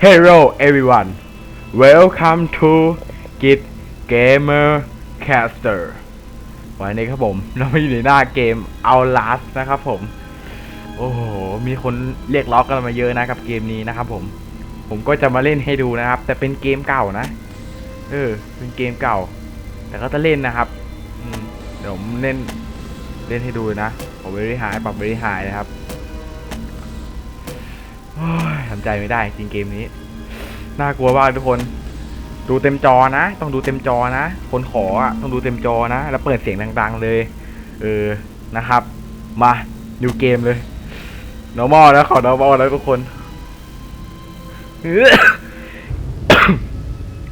Hello everyone Welcome to Git Gamer Caster วันนี้ครับผม เรามาอยู่ในหน้าเกม Outlast นะครับผม โอ้โห มีคนเรียกร้องกันมาเยอะนะกับเกมนี้นะครับผม ผมก็จะมาเล่นให้ดูนะครับ แต่เป็นเกมเก่านะ เออ เป็นเกมเก่า แต่ก็จะเล่นนะครับเดี๋ยวผมเล่น เล่นให้ดูนะผมบริหารปรับบริหารนะครับ ทำใจไม่ได้จริงเกมนี้ น่ากลัวมากทุกคน ดูเต็มจอนะ ต้องดูเต็มจอนะ คนขออะต้องดูเต็มจอนะ แล้วเปิดเสียงดังๆเลย เออ นะครับ มาดูเกมเลย normal แล้วขอ normal แล้วทุกคน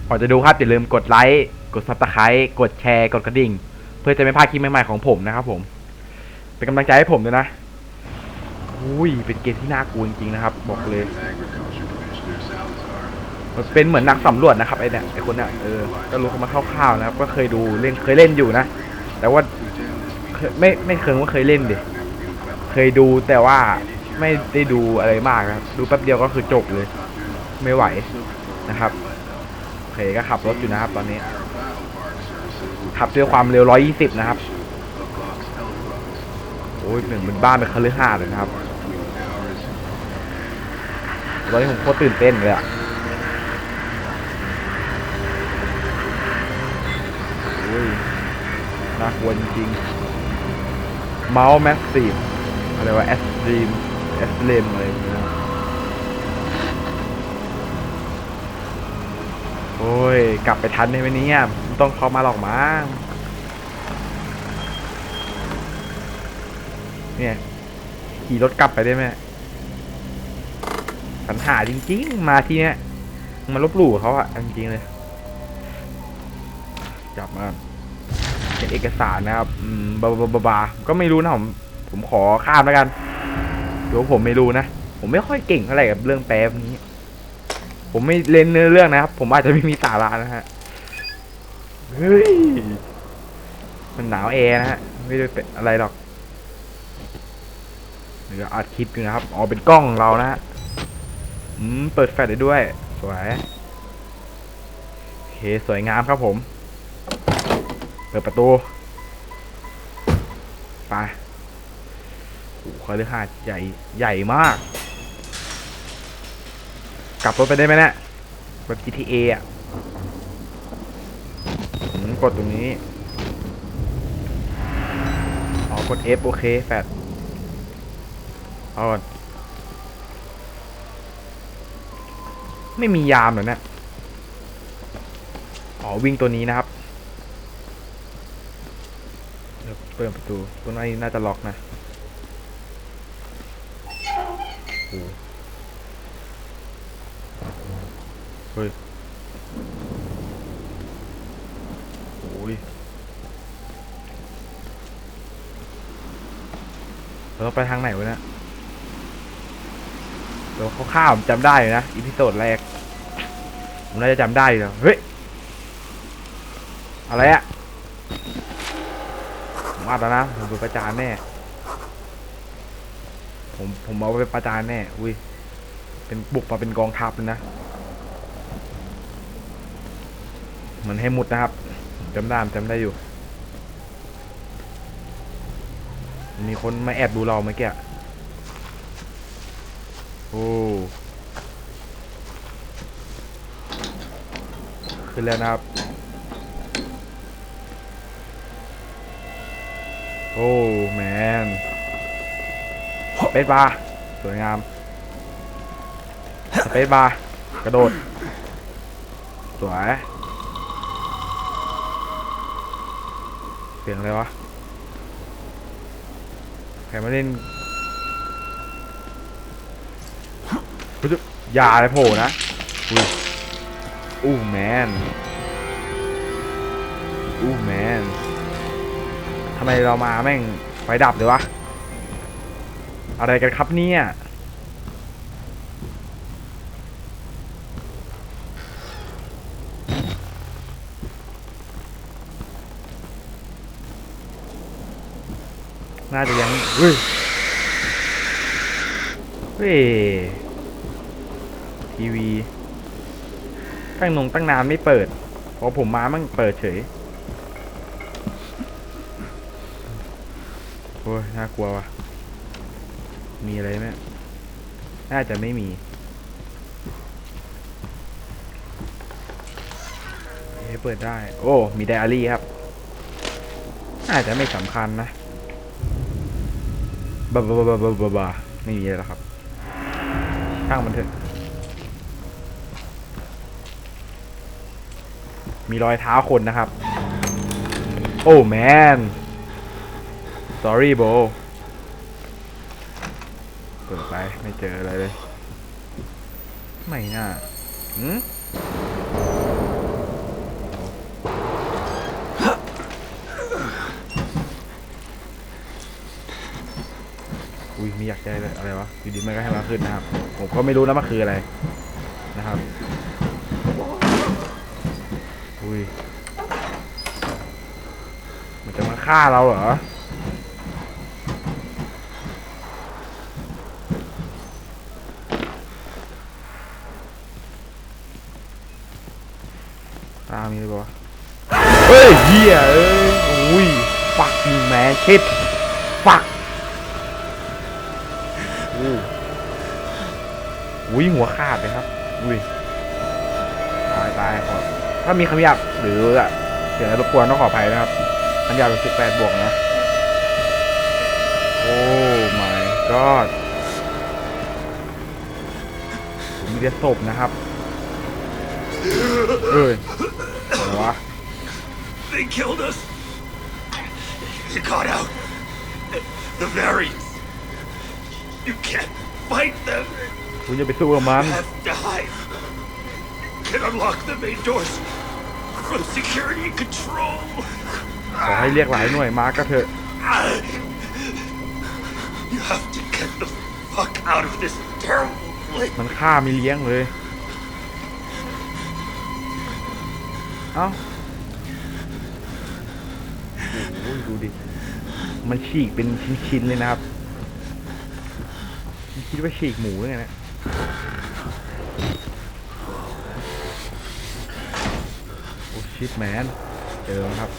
ก่อนจะดูครับอย่าลืมกดไลค์กด subscribe กดแชร์ กดกระดิ่ง เพื่อจะไม่พลาดคลิปใหม่ๆของผมนะครับผม เป็นกำลังใจให้ผมด้วยนะ อุ้ย เป็นเกมที่น่ากลัวจริงๆนะครับ บอกเลย มันเป็นเหมือนนักสำรวจนะครับไอ้เนี่ยไอ้คนเนี่ยเออก็รู้กันมาคร่าวๆนะครับ ก็เคยดูเล่นเคยเล่นอยู่นะ แต่ว่าไม่ไม่เคยว่าเคยเล่นดิเคยดูแต่ว่าไม่ได้ดูอะไรมากนะครับดูแป๊บเดียวก็คือจบเลย ไม่ไหวนะครับโอเคก็ขับรถอยู่นะครับ ตอนนี้ ขับด้วยความเร็ว 120 นะครับโอ้ยเหมือนเป็นบ้านเป็นคฤหาสน์เลยนะครับ ตอนนี้ผมโคตรตื่นเต้นเลยอะน่ากลัวจริงเมาส์แมสซีฟอะไรวะแอสตรีมแอสเลมอะไรอย่างเงี้ยนะโอ้ย กลับไปทันได้ไหมเนี่ยไม่ต้องเข้ามาหรอกมั้งเนี่ย ขี่รถกลับไปได้ไหม ปัญหาจริงๆ มาที่เนี้ยมาลบหลู่เขาอะจริงๆเลยจับมาเป็นเอกสารนะครับบาบาบาบาก็ไม่รู้นะผมผมขอข้ามแล้วกันเดี๋ยวผมไม่รู้นะผมไม่ค่อยเก่งเท่าไรกับเรื่องแปลพวกนี้ ผมไม่เล่นเนื้อเรื่องนะครับ ผมอาจจะไม่มีสาระนะฮะเฮ้ยมันหนาวแอร์นะฮะไม่ได้เป็นอะไรหรอกเดี๋ยวอัดคลิปอยู่นะครับอ๋อเป็นกล้องของเรานะฮะ อืม เปิดแฟลชได้ด้วย สวย โอเค สวยงามครับผม เปิดประตู ไปโอ้โหคาลือหาดใหญ่ ใหญ่มาก กลับรถไปได้ไหมเนี่ยแบบ GTA อะกดตรงนี้ อ๋อ กด F โอเค แฟลชเอาก่อน ไม่มียามเหรอเนี่ยอ๋อวิ่งตัวนี้นะครับเปิดประตูตัวนี้น่าจะล็อกนะเฮ้ยโอ้ยเราไปทางไหนวะเนี่ย เดี๋ยวข้าวผมจำได้อยู่นะอีพิโซดแรก ผมน่าจะจำได้อยู่แล้วเฮ้ย อะไรอะผมอัดแล้วนะ ผมเป็นประจานแน่ ผมผมเอาไปประจานแน่ อุ้ย เป็นบุกมาเป็นกองทัพเลยนะ เหมือนให้มุดนะครับจำได้จำได้อยู่ มีคนมาแอบดูเราเมื่อกี้ อะโอ้ขึ้นแล้วนะครับ โอ้แมน เปซบาสวยงาม สเปซบาร์กระโดด สวย เสียงอะไรวะ ใครมาเล่น อุ๊ยอย่าเลยโผล่นะอุ้ยอู้แมนอู้แมนทำไมเรามาแม่งไฟดับเลยวะ อะไรกันครับเนี่ยน่าจะยังเฮ้ยเฮ้ย ทีวี ตั้งนงตั้งนานไม่เปิด พอผมมามันเปิดเฉย โอ้ยน่ากลัววะมีอะไรไหมน่าจะไม่มีเอ๊ะเปิดได้ โอ้ มีไดอารี่ครับน่าจะไม่สำคัญนะบ้าบ้าบ้าบาบาบาบาไม่มีอะไรแล้วครับช่างมันเถอะ มีรอยเท้าคนนะครับ โอ้แมน sorry bro เปิดไปไม่เจออะไรเลย ไม่น่าหืมอุ้ยมีอยากได้เลยอะไรวะอยู่ดีมันก็ให้มาขึ้นนะครับ ผมก็ไม่รู้นะมันคืออะไรนะครับ ยมันจะมาฆ่าเราเหรอตามมีเลยปะวเฮ้ยเฮียเอ้ยอุ้ยฟักแมนชิดฟักอุ้ยหัวขาดเลยครับอุ้ยตายตายขอ ถ้ามีคำหยาบหรืออะเสียงรบกวนต้องขออภัยนะครับคำหยาบเป็นสิบแปดบวกนะ โอ้ my god ผมมีแต่ศพนะครับ เอ้ยอะไรวะ They killed us. You got out. The variants. You can't fight them. คุณจะไปสู้กับมัน You have to hide. Can unlock the main doors from security control. ขอให้เรียกหลายหน่วยมาก็เถอะ You have to get the fuck out of this terrible place. มันฆ่าไม่เลี้ยงเลย เอ้าโอ้โหดูดิ มันฉีกเป็นชิ้นๆเลยนะครับมันคิดว่าฉีกหมูหรือไงเนะ ชิตแมน เจอครับ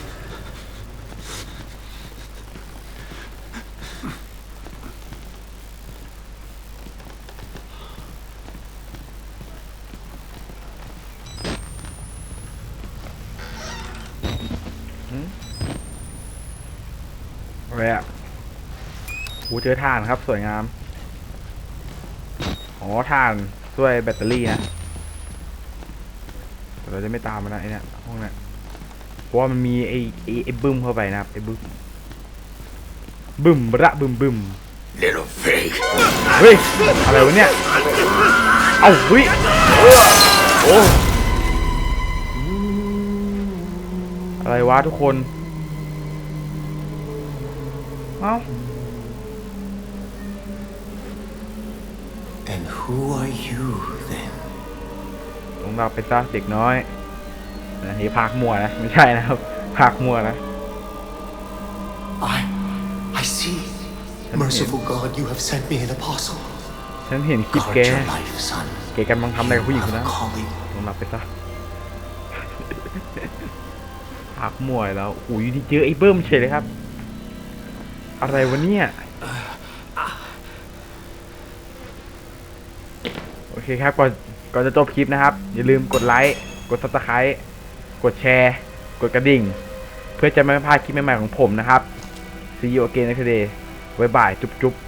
อะไรอะโหเจอถ่านครับ สวยงาม อ๋อถ่านช่วยแบตเตอรี่นะ เราจะไม่ตามมันนะไอเนี่ห้องนี้เพราะว่ามันมีไอ้ไอไอบึ้มเข้าไปนะครับไอ้บึ้มบึ้มระบึ้มบึ้มเฮ้ยอะไรวะเนี่ยเอ้าเฮ้ยโอ้อะไรวะทุกคนเอ้า And who are you เราไปซะเด็กน้อยนะนี่พากมัวนะ ไม่ใช่นะครับพากมัวนะ I. I see. Merciful God, you have sent me an apostle. ฉันเห็นคลิป Guard แก your life, son. แกกำลังทำอะไรกับผู้หญิงคน have นั้น a calling. ลงหลับไปซะพากมัวแล้วอุ้ยอยู่ดีเจอไอ้เบิ้มเฉยเลยครับ อะไรวะเนี่ยโอเคครับก่อน ก่อนจะจบคลิปนะครับ อย่าลืมกดไลค์ กด subscribe กดแชร์ กดกระดิ่ง เพื่อจะไม่พลาดคลิปใหม่ๆของผมนะครับ See you again next day บ๊ายบาย จุ๊บๆ